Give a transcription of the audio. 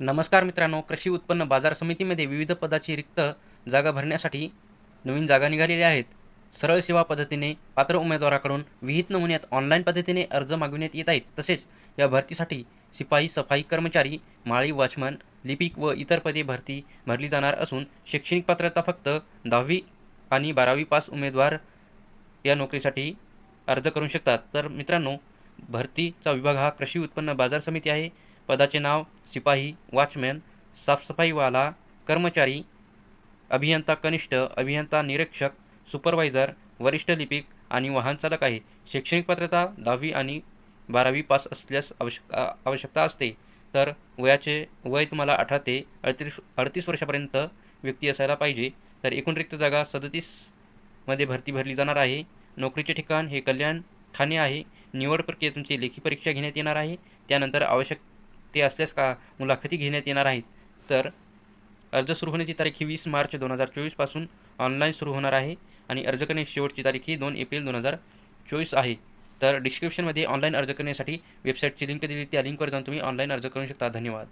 नमस्कार मित्रांनो कृषी उत्पन्न बाजार समितीमध्ये विविध पदाची रिक्त जागा भरण्यासाठी नवीन जागा निघालेल्या आहेत. सरळ सेवा पद्धतीने पात्र उमेदवाराकडून विहित नमुन्यात ऑनलाईन पद्धतीने अर्ज मागविण्यात येत आहेत. तसेच या भरतीसाठी शिपाई सफाई कर्मचारी माळी वॉचमन लिपिक व इतर पदे भरती भरली जाणार असून शैक्षणिक पात्रता फक्त दहावी आणि बारावी पास उमेदवार या नोकरीसाठी अर्ज करू शकतात. तर मित्रांनो भरतीचा विभाग हा कृषी उत्पन्न बाजार समिती आहे. पदाचे नाव शिपाई वॉचमॅन साफसफाईवाला कर्मचारी अभियंता कनिष्ठ अभियंता निरीक्षक सुपरवायझर वरिष्ठ लिपिक आणि वाहन चालक आहे. शैक्षणिक पात्रता दहावी आणि बारावी पास असल्यास आवश्यक आवश्यकता असते. तर वयाचे वय तुम्हाला अठरा ते अडतीस अडतीस वर्षापर्यंत व्यक्ती असायला पाहिजे. तर एकूण रिक्त जागा सदतीसमध्ये भरती भरली जाणार आहे. नोकरीचे ठिकाण हे कल्याण ठाणे आहे. निवड प्रक्रिया तुमची लेखी परीक्षा घेण्यात येणार आहे. त्यानंतर आवश्यक ते असल्यास का मुलाखती घेण्यात येणार आहेत? तर अर्ज सुरू होण्याची तारीख ही वीस मार्च दोन हजार चोवीसपासून ऑनलाईन सुरू होणार आहे आणि अर्ज करण्याची शेवटची तारीख ही दोन एप्रिल दोन हजार चोवीस आहे. तर डिस्क्रिप्शनमध्ये ऑनलाईन अर्ज करण्यासाठी वेबसाईटची लिंक दिली त्या लिंकवर जाऊन तुम्ही ऑनलाईन अर्ज करू शकता. धन्यवाद.